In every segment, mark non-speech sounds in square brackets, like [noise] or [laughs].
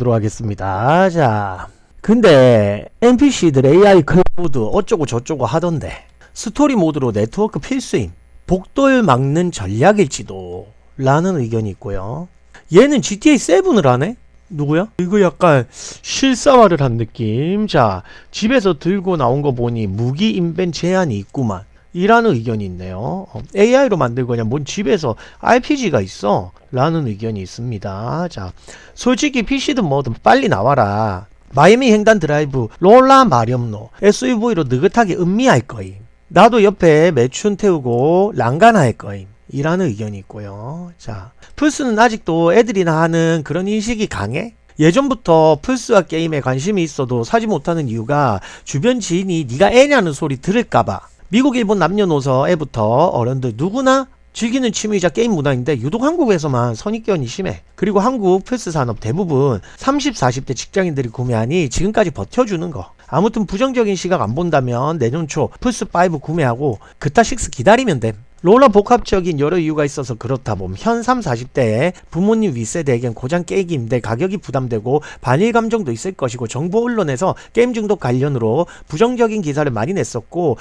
들어가겠습니다. 자, 근데 NPC들 AI 클라우드 어쩌고 저쩌고 하던데 스토리 모드로 네트워크 필수임 복돌 막는 전략일지도 라는 의견이 있고요. 얘는 GTA 7을 하네? 누구야? 이거 약간 실사화를 한 느낌. 자, 집에서 들고 나온 거 보니 무기 인벤 제한이 있구만. 이라는 의견이 있네요. 어, AI로 만들 거냐, 뭔 집에서 RPG가 있어. 라는 의견이 있습니다. 자, 솔직히 PC든 뭐든 빨리 나와라. 마이미 횡단 드라이브, 롤라 마렴노, SUV로 느긋하게 음미할 거임. 나도 옆에 매춘 태우고 랑가나 할 거임. 이라는 의견이 있고요. 자, 플스는 아직도 애들이나 하는 그런 인식이 강해? 예전부터 플스와 게임에 관심이 있어도 사지 못하는 이유가 주변 지인이 네가 애냐는 소리 들을까봐 미국 일본 남녀노소에부터 어른들 누구나 즐기는 취미이자 게임 문화인데 유독 한국에서만 선입견이 심해. 그리고 한국 플스 산업 대부분 30, 40대 직장인들이 구매하니 지금까지 버텨주는 거. 아무튼 부정적인 시각 안 본다면 내년 초 플스5 구매하고 그타 6 기다리면 됨. 롤러 복합적인 여러 이유가 있어서 그렇다 봄. 현 3, 40대에 부모님 윗세대에겐 고장 게임인데 가격이 부담되고 반일 감정도 있을 것이고 정보 언론에서 게임 중독 관련으로 부정적인 기사를 많이 냈었고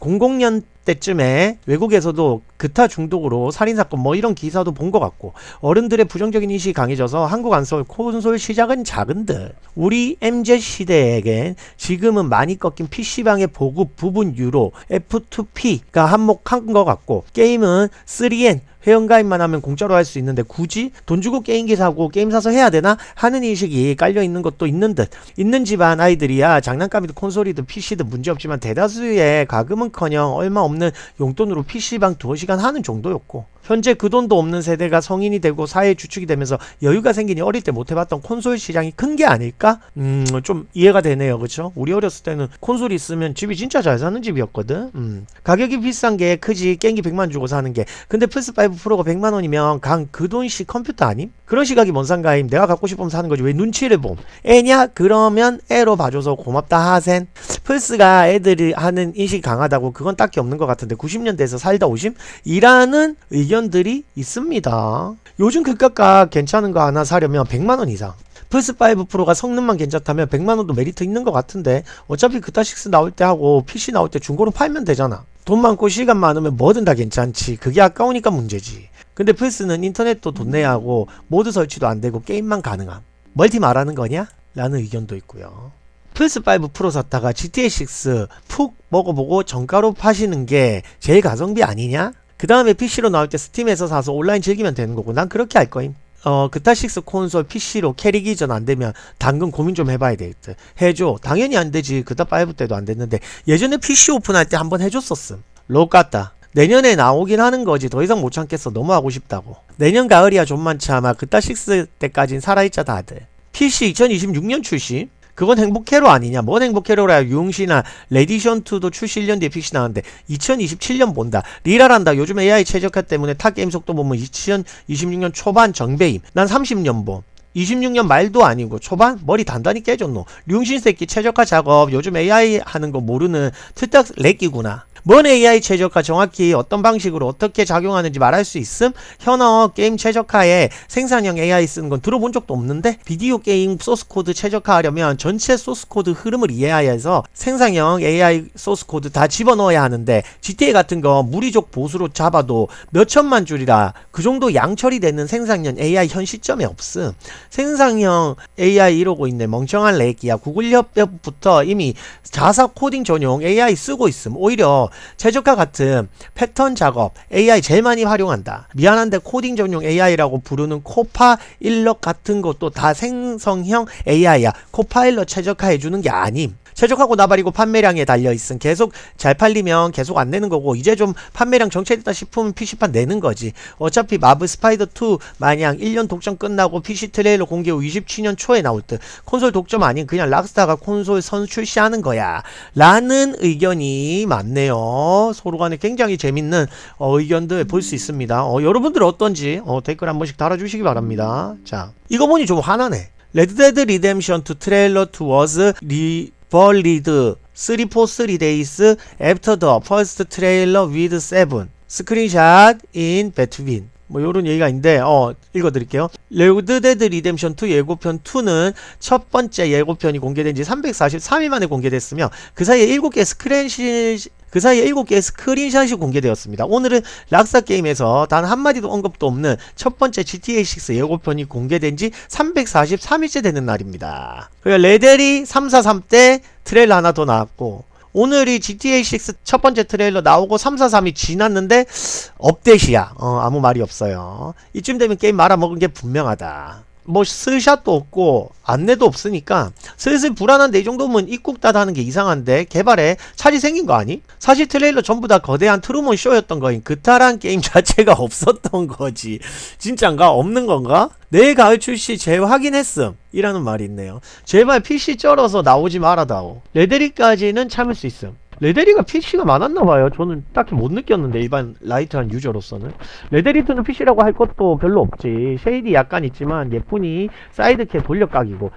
00년 때쯤에 외국에서도 그타 중독으로 살인사건 뭐 이런 기사도 본 것 같고 어른들의 부정적인 인식이 강해져서 한국 안솔 콘솔 시작은 작은 듯. 우리 MZ 시대에겐 지금은 많이 꺾인 PC방의 보급 부분 유로 F2P가 한몫한 것 같고 게임은 3N 회원가입만 하면 공짜로 할 수 있는데 굳이 돈 주고 게임기 사고 게임 사서 해야 되나 하는 인식이 깔려 있는 것도 있는 듯. 있는 집안 아이들이야 장난감이든 콘솔이든 PC든 문제없지만 대다수의 가금은커녕 얼마 없는 용돈으로 PC방 두어 시간 하는 정도였고 현재 그 돈도 없는 세대가 성인이 되고 사회 주축이 되면서 여유가 생기니 어릴 때 못 해봤던 콘솔 시장이 큰 게 아닐까? 음, 좀 이해가 되네요. 그쵸? 우리 어렸을 때는 콘솔이 있으면 집이 진짜 잘 사는 집이었거든. 음. 가격이 비싼 게 크지 깽기 100만 주고 사는 게. 근데 플스5 프로가 100만 원이면 강 그 돈씩 컴퓨터 아님? 그런 시각이 뭔 상가임? 내가 갖고 싶으면 사는 거지. 왜 눈치를 봄? 애냐? 그러면 애로 봐줘서 고맙다 하센. 플스가 애들이 하는 인식이 강하다고 그건 딱히 없는 것 같은데 90년대에서 살다 오심? 이라는 의견들이 있습니다. 요즘 그값가 괜찮은 거 하나 사려면 100만원 이상. 플스5 프로가 성능만 괜찮다면 100만원도 메리트 있는 것 같은데 어차피 그타6 나올 때 하고 PC 나올 때 중고로 팔면 되잖아. 돈 많고 시간 많으면 뭐든 다 괜찮지. 그게 아까우니까 문제지. 근데 플스는 인터넷도 돈 내야 하고 모드 설치도 안 되고 게임만 가능함. 멀티 말하는 거냐? 라는 의견도 있고요. 플스5 프로 샀다가 GTA6 푹 먹어보고 정가로 파시는 게 제일 가성비 아니냐? 그 다음에 PC로 나올 때 스팀에서 사서 온라인 즐기면 되는 거고 난 그렇게 할 거임. 어, 그타6 콘솔 PC로 캐릭 이전 안 되면 당근 고민 좀 해봐야 되겠다. 해줘. 당연히 안 되지. 그타5 때도 안 됐는데 예전에 PC 오픈할 때 한번 해줬었음. 로 같다. 내년에 나오긴 하는 거지. 더 이상 못 참겠어. 너무 하고 싶다고. 내년 가을이야 좀만 참아. 그타6 때까진 살아있자 다들. PC 2026년 출시. 그건 행복해로 아니냐? 뭔 행복해로라 유흥시나 레디션2도 출시 1년 뒤에 픽시 나왔는데 2027년 본다. 리라란다. 요즘 AI 최적화 때문에 타 게임 속도 보면 2026년 초반 정배임. 난 30년 봄. 26년 말도 아니고 초반 머리 단단히 깨졌노. 류흥신 새끼 최적화 작업 요즘 AI 하는 거 모르는 틀딱 렉기구나. 뭔 AI 최적화 정확히 어떤 방식으로 어떻게 작용하는지 말할 수 있음? 현업 게임 최적화에 생산형 AI 쓰는 건 들어본 적도 없는데 비디오 게임 소스 코드 최적화하려면 전체 소스 코드 흐름을 이해해야 해서 생산형 AI 소스 코드 다 집어넣어야 하는데 GTA 같은 거 무리족 보수로 잡아도 몇 천만 줄이라 그 정도 양처리 되는 생산형 AI 현 시점에 없음. 생산형 AI 이러고 있네 멍청한 렉이야. 구글 협업부터 이미 자사 코딩 전용 AI 쓰고 있음. 오히려 최적화 같은 패턴 작업 AI 제일 많이 활용한다. 미안한데 코딩 전용 AI라고 부르는 코파일럿 같은 것도 다 생성형 AI야. 코파일럿 최적화 해주는 게 아님. 최적화고 나발이고 판매량에 달려있음. 계속 잘 팔리면 계속 안 내는 거고, 이제 좀 판매량 정체됐다 싶으면 PC판 내는 거지. 어차피 마블 스파이더2 마냥 1년 독점 끝나고 PC 트레일러 공개 후 27년 초에 나올 듯. 콘솔 독점 아닌 그냥 락스타가 콘솔 선 출시하는 거야. 라는 의견이 많네요. 서로 간에 굉장히 재밌는 어, 의견들 볼 수 있습니다. 어, 여러분들 어떤지 어, 댓글 한 번씩 달아주시기 바랍니다. 자, 이거 보니 좀 화나네. 레드데드 리뎀션 2 트레일러 2 was 리 벌리드 3 4 3 days after the first trailer with 7 스크린샷 in between 뭐 요런 얘기가 있는데 어 읽어드릴게요. 레드데드 리뎀션 2 예고편 2는 첫 번째 예고편이 공개된 지 343일 만에 공개됐으며 그 사이에 7개 스크린샷 그 사이에 7개의 스크린샷이 공개되었습니다. 오늘은 락사 게임에서 단 한마디도 언급도 없는 첫 번째 GTA6 예고편이 공개된 지 343일째 되는 날입니다. 그리고 레데리 343 때 트레일러 하나 더 나왔고 오늘이 GTA6 첫 번째 트레일러 나오고 343이 지났는데 업데이트야. 어, 아무 말이 없어요. 이쯤 되면 게임 말아먹은 게 분명하다. 뭐 스샷도 없고 안내도 없으니까 슬슬 불안한데 이 정도면 입국 닫하는 게 이상한데 개발에 차질이 생긴 거 아니? 사실 트레일러 전부 다 거대한 트루먼 쇼였던 거인 그탈한 게임 [laughs] 자체가 없었던 거지 진짠가? 없는 건가? 내일 가을 출시 재확인했음 이라는 말이 있네요 제발 PC 쩔어서 나오지 말아다오 레데리까지는 참을 수 있음 레데리가 PC가 많았나 봐요. 저는 딱히 못 느꼈는데 일반 라이트한 유저로서는. 레데리트는 PC라고 할 것도 별로 없지. 쉐이디 약간 있지만 예쁜이 사이드캐 돌려각이고